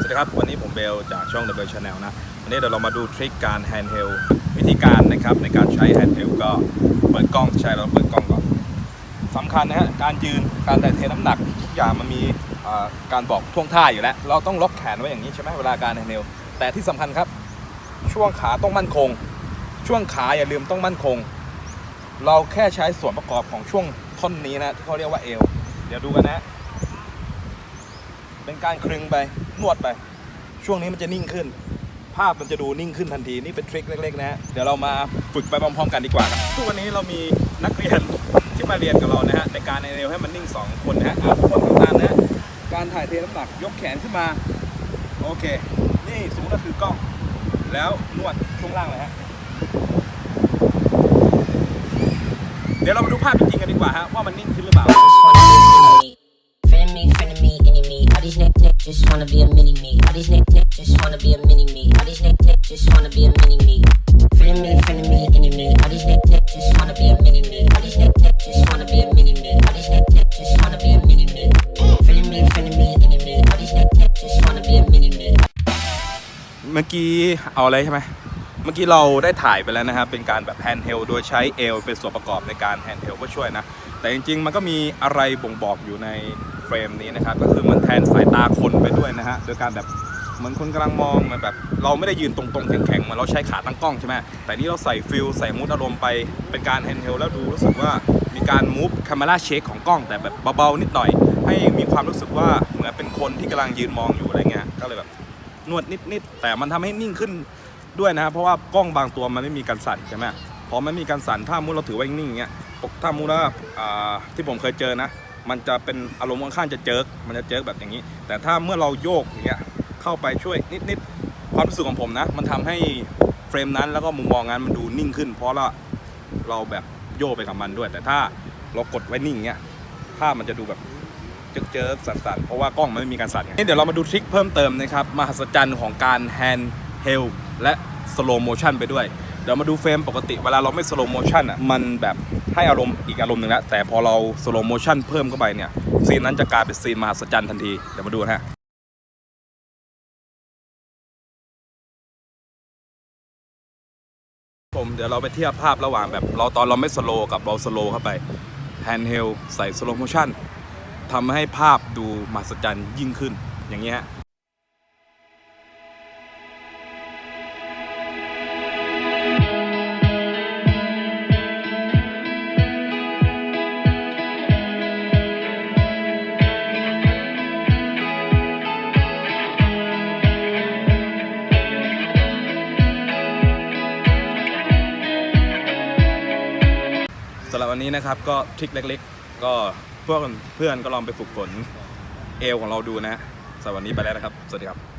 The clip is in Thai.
สวัสดีครับ วันนี้ผมเบลจากช่อง The Bell Channel นะ วันนี้เดี๋ยวเรามาดูทริคการแฮนด์เฮลวิธีการนะครับในการใช้แฮนด์เฮลก็เปิดกล้องใช่เราเปิดกล้องก่อนสำคัญนะฮะการยืนการถ่เทน้ำหนักทุกอย่างมันมีการบอกท่วงท่าอยู่แล้ว เราต้องล็อกแขนไว้อย่างนี้ใช่ไหมเวลาการแฮนด์เฮลแต่ที่สำคัญครับ ช่วงขาต้องมั่นคง ช่วงขาอย่าลืมต้องมั่นคง เราแค่ใช้ส่วนประกอบของช่วงท่อนนี้นะที่เขาเรียกว่าเอวเดี๋ยวดูกันนะ เป็นการคลึงไปนวดไป ช่วงนี้มันจะนิ่งขึ้น ภาพมันจะดูนิ่งขึ้นทันทีนี่เป็นทริคเล็กๆนะฮะเดี๋ยวเรามาฝึกไปพร้อมๆกันดีกว่าครับทุกวันนี้เรามีนักเรียนที่มาเรียนกับเรานะฮะในการในเร็วให้มันนิ่งสองคนนะฮะอะทุกคนทำตามนะฮะการถ่ายเทน้ำหนักยกแขนขึ้นมาโอเค นี่สมมติว่าถือกล้อง แล้วนวดช่วงล่างเลยฮะเดี๋ยวเรามาดูภาพจริงๆกันดีกว่าฮะว่ามันนิ่งขึ้นหรือเปล่า wanna be a mini me. All these niggas just wanna be a mini me. All these niggas niggas just wanna be a mini me. Friend me, friend me, enemy. All these niggas just wanna be a mini me. All these niggas just wanna be a mini me. All these niggas just wanna be a mini me. Friend me, friend me, enemy. All these niggas just wanna be a mini me. เมื่อกี้เอาอะไรใช่ไหมเมื่อกี้เราได้ถ่ายไปแล้วนะครับ เป็นการแบบแฮนด์เฮลโดยใช้เอวเป็นส่วนประกอบในการแฮนด์เฮลก็ช่วยนะ แต่จริงๆ มันก็มีอะไรบ่งบอกอยู่ใน เฟรมนี้นะครับก็คือมันแทนสายตาคนไปด้วยนะฮะโดยการแบบเหมือนคนกำลังมองเหมันแบบเราไม่ได้ยืนตรงๆแข็งๆเหมือนเราใช้ขาตั้งกล้องใช่ไหมแต่นี่เราใส่ฟิลใส่มูดอารมณ์ไปเป็นการแฮนด์เฮลแล้วดูรู้สึกว่ามีการมูฟคา m ม r a เชคของกล้องแต่แบบเบาๆนิดหน่อย ให้มีความรู้สึกว่าเหมือนเป็นคนที่กำลังยืนมองอยู่อะไรเงี้ยก็เลยแบบนวดนิดๆแต่มันทำให้นิ่งขึ้นด้วยนะเพราะว่ากล้องบางตัวมันไม่มีการสั่นใช่ไหมพอมันมีการสั่นถ้ามุดเราถือไว้นิ่งอย่างเงี้ยถ้ามุดว่าที่ผมเคยเจอนะ มันจะเป็นอารมณ์ค่อนข้างจะเจิกมันจะเจิกแบบอย่างนี้ แต่ถ้าเมื่อเราโยกอย่างเงี้ยเข้าไปช่วยนิดๆความรู้สึกของผมนะ มันทำให้เฟรมนั้นแล้วก็มุมมองนั้นมันดูนิ่งขึ้น เพราะเราเราแบบโยกไปกับมันด้วย แต่ถ้าเรากดไว้นิ่งเงี้ยภาพมันจะดูแบบเจอๆสั่นๆเพราะว่ากล้องมันไม่มีการสั่นไงเดี๋ยวเรามาดูทริคเพิ่มเติมนะครับมหัศจรรย์ของการแฮนด์เฮลและสโลโมชันไปด้วย ดี๋ยวมาดูเฟรมปกติเวลาเราไม่สโลโมชันอะมันแบบให้อารมณ์อีกอารมณ์หนึ่งแล้วแต่พอเราสโลโมชันเพิ่มเข้าไปเนี่ยซีนนั้นจะกลายเป็นซีนมหัศจรรย์ทันทีเดี๋ยวมาดูนะฮะผมเดี๋ยวเราไปเทียบภาพระหว่างแบบเราตอนเราไม่สโลกับเราสโลเข้าไปแฮนด์เฮลใส่สโลโมชันทำให้ภาพดูมหัศจรรย์ยิ่งขึ้นอย่างเงี้ย สำหรับวันนี้นะครับก็ทริคเล็กๆ ก็พวกเพื่อนก็ลองไปฝึกฝนเอวของเราดูนะฮะสำหรับวันนี้ไปแล้วนะครับ สวัสดีครับ